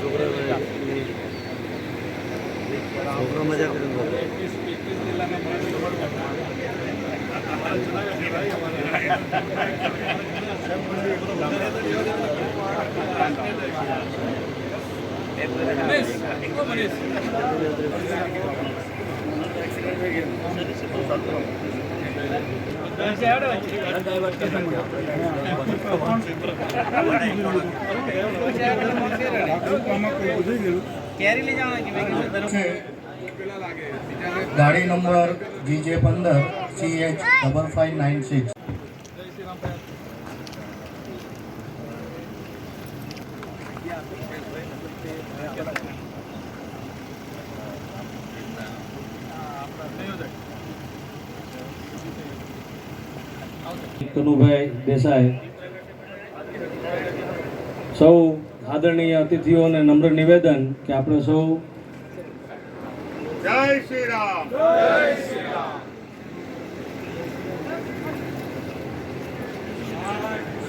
છોકરા છોકરા મજા કરીને ગાડી નંબર જીજે પંદર C H double five nine six Kanubhai Desai. સૌ આદરણીય અતિથિઓને નમ્ર નિવેદન કે આપણે સૌ જય શ્રી રામ.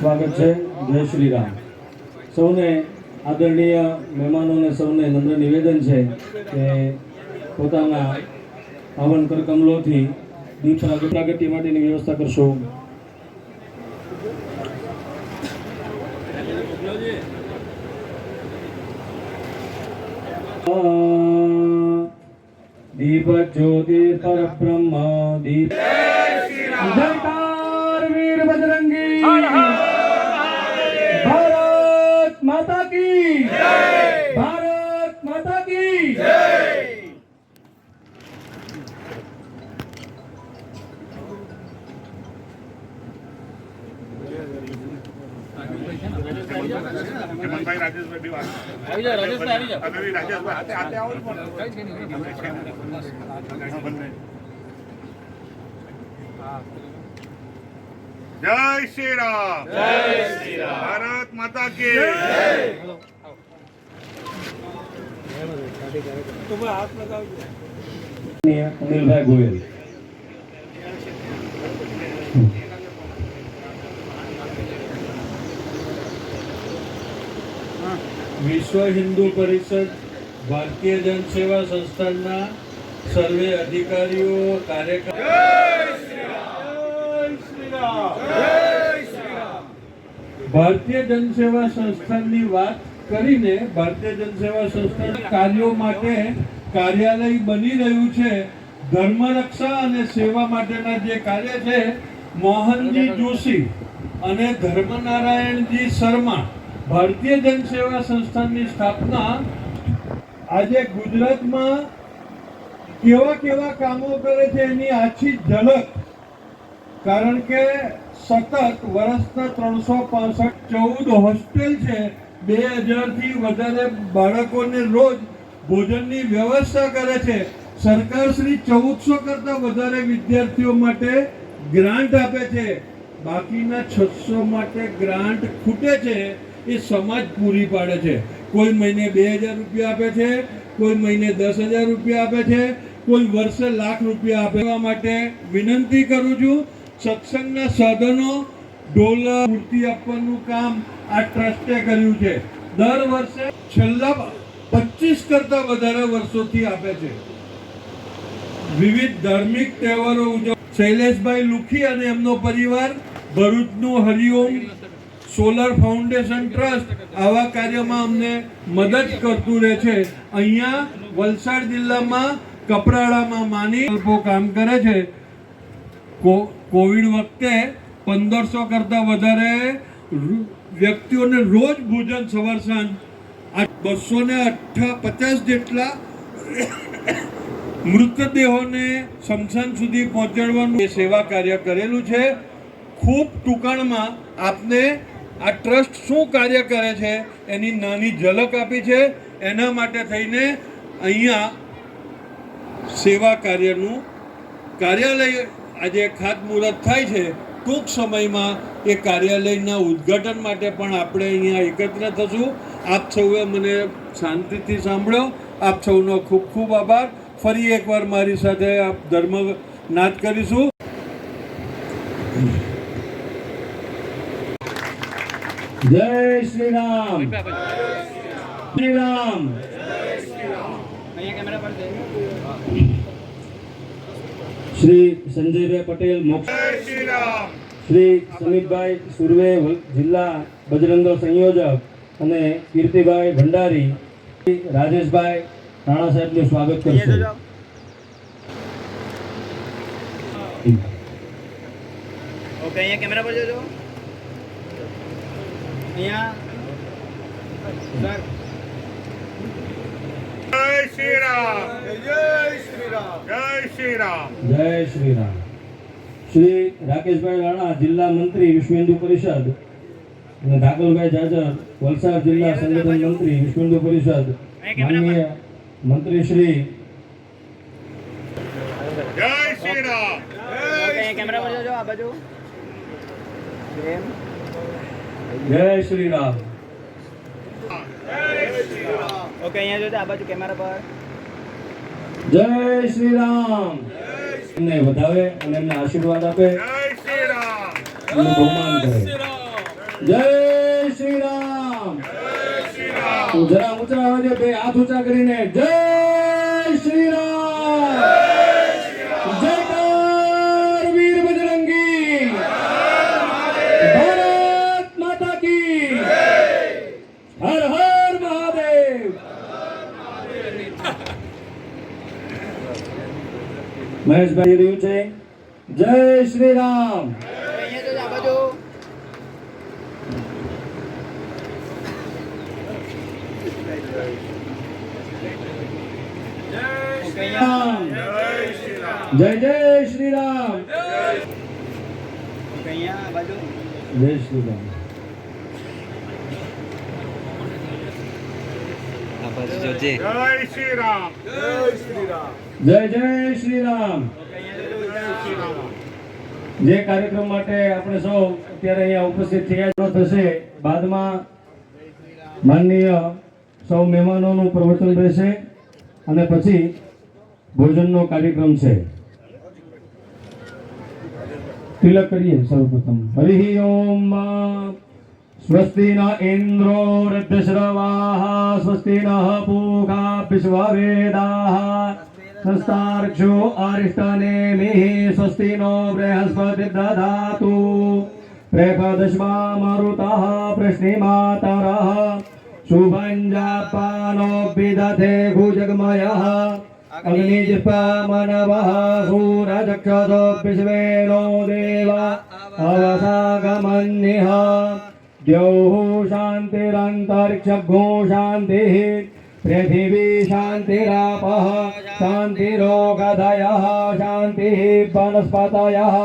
સ્વાગત છે. જય શ્રી રામ. સૌને આદરણીય મહેમાનોને સૌને નમ્ર નિવેદન છે કે પોતાના પાવન કરકમલોથી દીપ પ્રાગ- પ્રાગટ્ય માટેની વ્યવસ્થા કરશો. દીપ જ્યોતિ પરબ્રહ્મ દીપ જયકાર વીર બજરંગી હેમંતભાઈ રાજેશભાઈ રાજેશભાઈ. જય શ્રી રામ જય શ્રી રામ ભારત માતા કે અનિલભાઈ ગોયલ. વિશ્વ હિન્દુ પરિષદ ભારતીય જન સેવા સંસ્થાનના સર્વે અધિકારીઓ ભારતીય જનસેવા સંસ્થાનની વાત કરીને ભારતીય જનસેવા સંસ્થાન કાર્યો માટે કાર્યાલય બની રહ્યું છે. ધર્મરક્ષા અને સેવા માટેના જે કાર્ય છે મોહનજી જોશી અને ધર્મનારાયણજી શર્મા. ભારતીય જનસેવા સંસ્થાનની સ્થાપના આજે ગુજરાતમાં કેવા કેવા કામો કરે છે એની આછી ઝલક. કારણ કે સતત વર્ષના ત્રણસો પાસઠ ચૌદ હોસ્ટેલ છે. બે હજારથી વધારે બાળકોને રોજ ભોજનની વ્યવસ્થા કરે છે. સરકાર શ્રી ચૌદસો કરતાં વધારે વિદ્યાર્થીઓ માટે ગ્રાન્ટ આપે છે. બાકીના છસો માટે ગ્રાન્ટ ખૂટે છે. એ સમાજ પૂરી પાડે છે. કોઈ મહિને બે હજાર રૂપિયા આપે છે, કોઈ મહિને દસ હજાર રૂપિયા આપે છે, કોઈ વર્ષે લાખ રૂપિયા આપવા માટે વિનંતી કરું છું, સત્સંગના સાધનો ઢોલ મૂર્તિ આપવાનું કામ આ ટ્રસ્ટે કર્યું છે. દર વર્ષે છેલ્લા પચીસ કરતા વધારે વર્ષોથી આપે છે. વિવિધ ધાર્મિક તહેવારો ઉજવ શૈલેષભાઈ લુખી અને એમનો પરિવાર ભરૂચનું હરિઓમ સોલર ફાઉન્ડેશન ટ્રસ્ટ આવા કાર્યમાં અમને મદદ કરતું રહે છે. અહીંયા વલસાડ જિલ્લામાં કપરાડામાં માની કામ કરે છે. કોવિડ વખતે પંદરસો કરતાં વધારે વ્યક્તિઓને રોજ ભોજન સવાર સાંજ બસો ને અઠ્ઠા પચાસ જેટલા મૃતદેહોને સમસાન સુધી પહોંચાડવાનું સેવા કાર્ય કરેલું છે. ખૂબ ટૂંકાણમાં આપને આ ટ્રસ્ટ શું કાર્ય કરે છે? એની નાની ઝલક આપી છે. એના માટે થઈને અહીંયા સેવા કાર્યનું કાર્યાલય આજે ખાતમુહૂર્ત થાય છે. ટૂંક સમયમાં એ કાર્યાલયના ઉદ્ઘાટન માટે પણ આપણે અહીંયા એકત્ર થશું. આપ સૌએ મને શાંતિથી સાંભળ્યો આપ સૌનો ખૂબ ખૂબ આભાર. ફરી એકવાર મારી સાથે આપ ધર્મ નાદ કરીશું. જય શ્રી રામ શ્રી રામ શ્રી સંજયભાઈ પટેલ મોક્ષ શ્રી સમીપભાઈ સુરવે જિલ્લા બજરંગ સંયોજક અને કીર્તિભાઈ ભંડારી. રાજેશભાઈ રાણા સાહેબનું સ્વાગત કરશે. કેમેરા પર જોજો. જય શ્રી રામ જય શ્રી રામ જય શ્રી રામ જય શ્રી રામ શ્રી રાકેશભાઈ રાણા જિલ્લા મંત્રી વિશ્વ હિન્દુ પરિષદ અને ધાકલભાઈ જાજર વલસાડ જિલ્લા સંગઠન મંત્રી વિશ્વ હિન્દુ પરિષદ. માનનીય મંત્રી શ્રી જય શ્રી રામ કેમેરા પર જોજો આ બાજુ. જય શ્રી રામ ઓકે અહીંયા જોજો આ બાજુ કેમેરા પર. જય શ્રી રામ એમને વધાવે અને એમને આશીર્વાદ આપે. જય શ્રી રામ બહુમાન કરે. જય શ્રી રામ જરા ઊંચા અવાજે બે હાથ ઊંચા કરીને જય શ્રી રામ જયકાર વીર બજરંગી ભારત માતા કી હર હર મહાદેવ મહેશભાઈ રહ્યું છે. જય શ્રી રામ. જય જય શ્રી રામ. જય શ્રી રામ. જય શ્રી રામ જય શ્રી રામ જય જય શ્રી રામ જે કાર્યક્રમ માટે આપણે સૌ અત્યારે અહીંયા ઉપસ્થિત થયા થશે બાદમાં માનનીય સૌ મહેમાનોનું પ્રવચન રહેશે અને પછી ભોજનનો કાર્યક્રમ છે. તિલક કરીએ સર્વપ્રથમ. હરિ ઓમ સ્વસ્તિ ન ઇન્દ્રો वृद्धश्रवाः સ્વસ્તિ नः પૂગા विश्ववेदाः સ્વસ્તિ નો બૃહસ્પતિ દધાતુ પ્રેફદશ્વા મરુતः પ્રશ્નિમાતરः શુભં જાપાનો વિદધે ભુજગમયः અગ્નિજ્પામનવः સૂરચક્ષસો વિશ્વેનો દેવા અવસાગમન્યः द्यौः शान्तिरन्तरिक्षगो शान्तिः पृथिवी शान्तिरापः शान्तिरोगधयः शान्तिः वनस्पतयः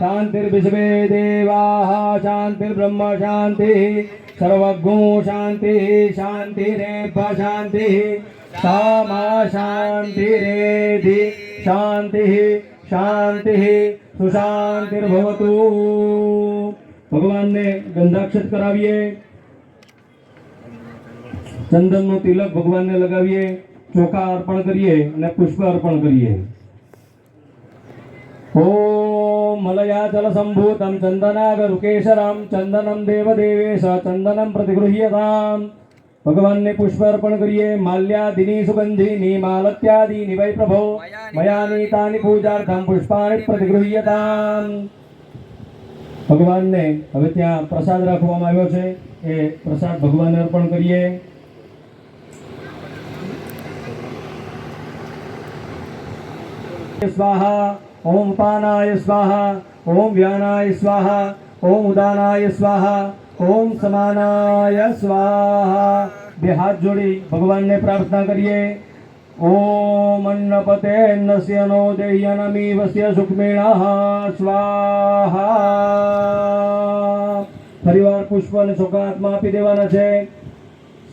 शान्तिर्विश्वे देवाः शान्तिर्ब्रह्म शान्तिः सर्वज्ञो शान्तिः शान्तिरेव शान्तिः सा मा शान्तिरेधि शान्तिः शान्तिः सुशान्तिर्भवतु ભગવાનને ગંધાક્ષત કરાવીએ. ચંદનનું તિલક ભગવાનને લગાવીએ, ચોખા અર્પણ કરીએ અને પુષ્પ અર્પણ કરીએ. ઓમ મલયાચલ સંભૂતમ ચંદનાગરુકેશરમ, ચંદનમ દેવદેવેશ, ચંદનમ પ્રતિગૃહ્યતામ. ભગવાનને પુષ્પ અર્પણ કરીએ. માલ્યાદિની સુગંધિની, માલત્યાદિની વૈ પ્રભો મયાની તાની પૂજાર્થમ પુષ્પાણી પ્રતિગૃહ્યતામ. ભગવાનને હવે ત્યાં પ્રસાદ રાખવામાં આવ્યો છે. એ પ્રસાદ ભગવાનને અર્પણ કરીએ. સ્વાહા, ઓમ પાનાય સ્વાહા, ઓમ વ્યાનાય સ્વાહા, ઓમ ઉદાનાય સ્વાહા, ઓમ સમાનાય સ્વાહા. બે હાથ જોડી ભગવાનને પ્રાર્થના કરીએ. ઓમ અન્નપતે અન્નસ્ય નો દેયનમીવસ્ય સુક્મિણઃ સ્વાહા ફરીવાર પુષ્પ અને ચોખાત્મા આપી દેવાના છે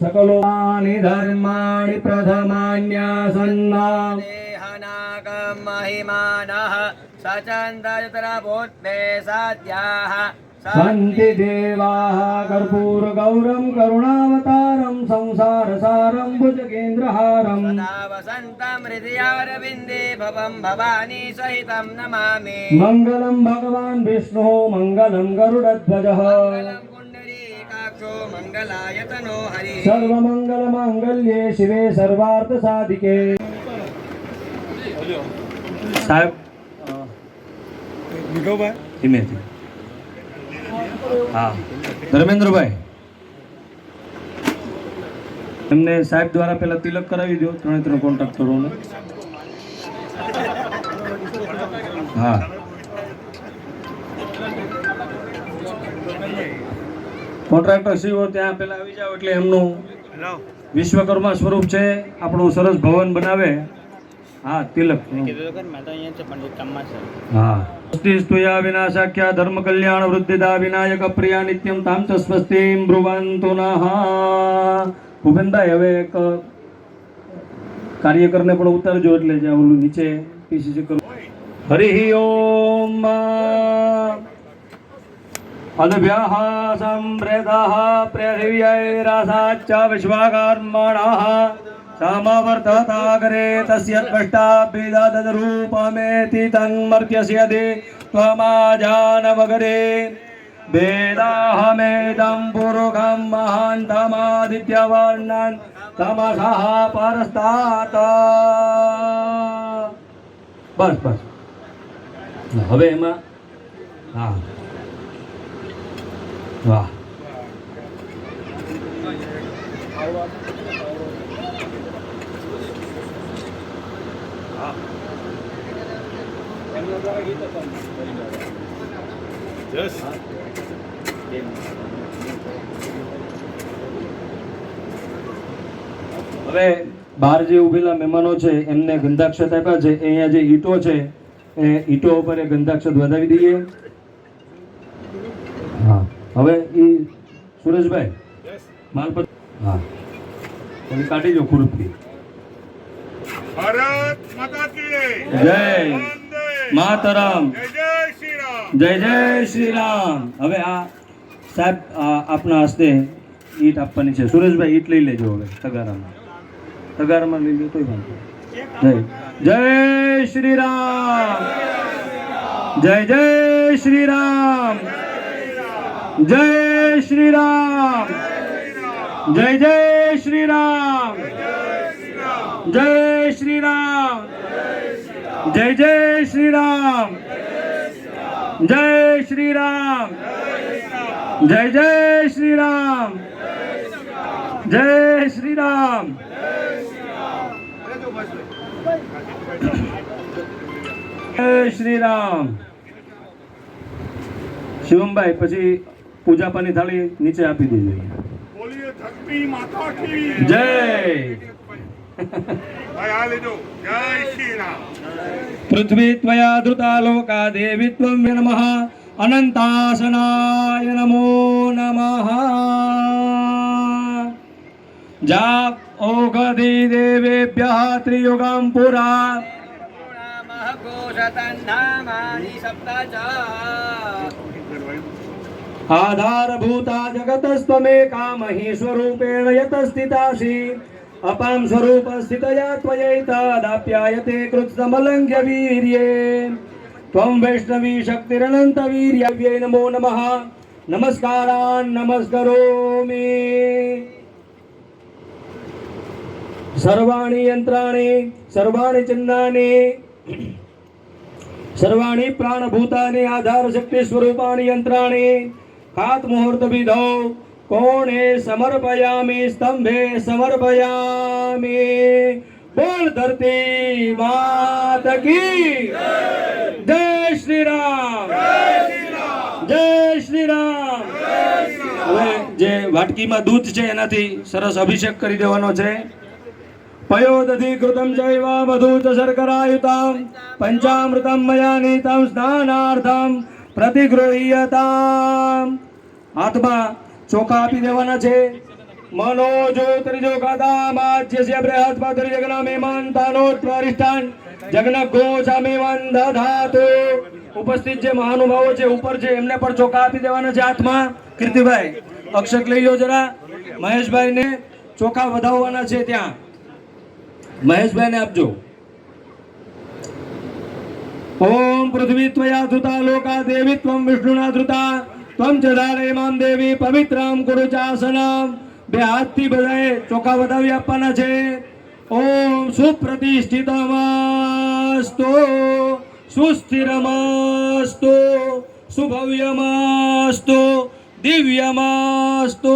સકલોની ધર્માણિ પ્રથમાન્યાસન્ના देहनागं महिमानः सचन्दरतरभूत्ते साध्याः શાંતિ દેવાः કર્પૂર ગૌરમ કરુણાવતારમ સંસાર સારમ ભુજગેન્દ્રહારમ सदा वसन्तं हृदयारविन्दे भवं भवानी सहितं नमामि મંગલમ ભગવાન વિષ્ણુ મંગલમ ગરુડધ્વજ मङ्गलं पुण्डरीकाक्ष કટાક્ષો મંગલાયતનો હરિ સર્વમંગલ માંગલ્યે શિવે સર્વાર્થ સાધિકે સાહેબ ધીમેથી હા. ધર્મેન્દ્રભાઈ એમને સાહેબ દ્વારા પેલા તિલક કરાવી દો ત્રણે ત્રણ કોન્ટ્રાક્ટરોને હા. કોન્ટ્રાક્ટર શ્રીઓ ત્યાં પેલા આવી જાવ એટલે એમનું વિશ્વકર્મા સ્વરૂપ છે આપણું સરસ ભવન બનાવે. હા તિલક. સ્તુયા વિનાશાખ્યા ધર્મ કલ્યાણ વૃદ્ધિદા વિનાયક પ્રિયા નિત્યમ તામ ચ સ્વસ્તિ બ્રુવંતુ ભૂપેનભાઈ હવે એક કાર્યકરને પણ ઉતારજો એટલે જે ઓલું નીચે પીસીસી કરો. હરિ ઓમ अद्भ्यः सम्भृतः पृथिव्यैरसाच्च विश्वकर्मणः समवर्तताग्रे तस्य त्वष्टाभिददरूपमेति तन्मर्त्यस्य दे त्वमाजानवगरे वेदाहमेदं पुरुषं महान्तमादित्यवर्णन् तमसः परस्तात् બસ બસ હવે એમાં હા વાહ હવે બહાર જે ઉભેલા મહેમાનો છે એમને ગંધાક્ષત આપ્યા છે. અહીંયા જે ઈટો છે એ ઈટો ઉપર એ ગંધાક્ષત વધાવી દઈએ. હા. હવે એ સુરેશભાઈ માલપત હા. તમે કાઢી દો ખુરપી. ભારત માતા કી જય. માતરમ. જય જય શ્રી રામ જય જય શ્રી રામ હવે આ સાહેબ આપના હસ્તે ઈટ આપવાની છે. સુરેશભાઈ ઈટ લઈ લેજો હવે તગારામાં. તગારામાં લઈ લો તોય વાંધો જય. જય શ્રી રામ જય જય શ્રી રામ જય શ્રી રામ જય જય શ્રી રામ જય શ્રી રામ જય જય શ્રી રામ જય શ્રી રામ જય જય શ્રી રામ જય શ્રી રામ જય શ્રી રામ શિવમભાઈ પછી પૂજાપાની થાળી નીચે આપી દેજો. જય. પૃથ્વી ત્વયા ધૃતા લોકા દેવી ત્વમ નમઃ અનંતાસનાય નમો નમઃ જાપ ઓગધી દેવેભ્યઃ ત્રિયુગમ પુરા આધારભૂતા જગતસ્તમે કામહી સ્વરૂપેણ યત સ્થિતાસી અપામ સ્વરૂપ સ્થિતયા ત્વયૈતદાપ્યાયતે કૃત્સમલંઘ્ય વીર્યે ત્વં વૈષ્ણવી શક્તિરનંત વીર્યવ્યે નમો નમઃ નમસ્કારાન નમસ્કરોમિ સર્વાણી યંત્રાણી સર્વાણી ચિન્નાની સર્વાણી પ્રાણભૂતાની આધાર શક્તિ સ્વરૂપાણી યંત્રાણી ખાત મુહૂર્ત વિધૌ કોણે સમર્પયામી સ્તંભે સમર્પયામી? બોલ ધરતી માત કી? જય શ્રી રામ જય શ્રી રામ હવે જે વાટકીમાં દૂધ છે એનાથી સરસ અભિષેક કરી દેવાનો છે. પયોદધિ કૃતમ જૈવા મધુત શર્કરાયુતામ પંચામૃતમ મયા નીતામ સ્નાનાર્થમ પ્રતિગૃહીયતામ. હાથમાં ચોખા આપી દેવાના છે. મનો જો ત્રીજો કાદામાજ્યસ્ય બૃહસ્પતિ જગન મેમંતાનો ત્વરિષ્ઠાન જગન મેમન દધાતુ ઉપસ્થિત જે મહાનુભાવો છે, ઉપર છે, એમને પણ ચોખા આપી દેવાના છે હાથમાં. કીર્તિભાઈ અક્ષક લઈ લો જરા. મહેશભાઈને ચોખા વધાવવાના છે ત્યાં. મહેશભાઈને આપજો. ઓમ પૃથ્વી ત્વયા ધૃતા, લોકા દેવી ત્વમ વિષ્ણુના ધૃતા. ત્વમ ચ ધારયમામ દેવી પવિત્રામ કુરુ ચાસનમ બે હાથથી બધાએ ચોખા વધાવી આપવાના છે. ઓમ સુપ્રતિષ્ઠિતમસ્તુ. સુસ્થિરમસ્તુ. સુભવ્યમસ્તુ. દિવ્યમસ્તુ.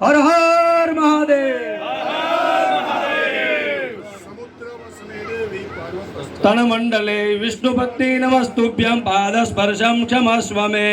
હર હર तनमण्डले विष्णुपत्नी नमस्तुभ्यं पादस्पर्शं क्षमस्व मे